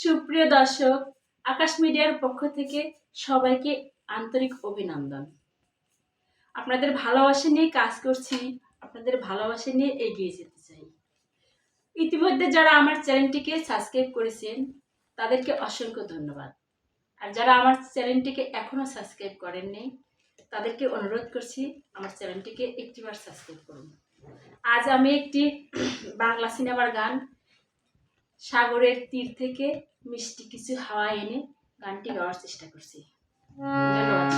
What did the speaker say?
সুপ্রিয় দর্শক, আকাশ মিডিয়ার পক্ষ থেকে সবাইকে আন্তরিক অভিনন্দন। আপনাদের ভালোবাসা নিয়ে কাজ করছি, আপনাদের ভালোবাসা নিয়ে এগিয়ে যেতে চাই। ইতিমধ্যে যারা আমার চ্যানেলটিকে সাবস্ক্রাইব করেছেন, তাদেরকে অসংখ্য ধন্যবাদ। আর যারা আমার চ্যানেলটিকে এখনও সাবস্ক্রাইব করেননি তাদেরকে অনুরোধ করছি আমার চ্যানেলটিকে একটিবার সাবস্ক্রাইব করুন। আজ আমি একটি বাংলা সিনেমার গান সাগরের তীর থেকে মিষ্টি কিছু হাওয়া এনে গানটি গাওয়ার চেষ্টা করছি। ধন্যবাদ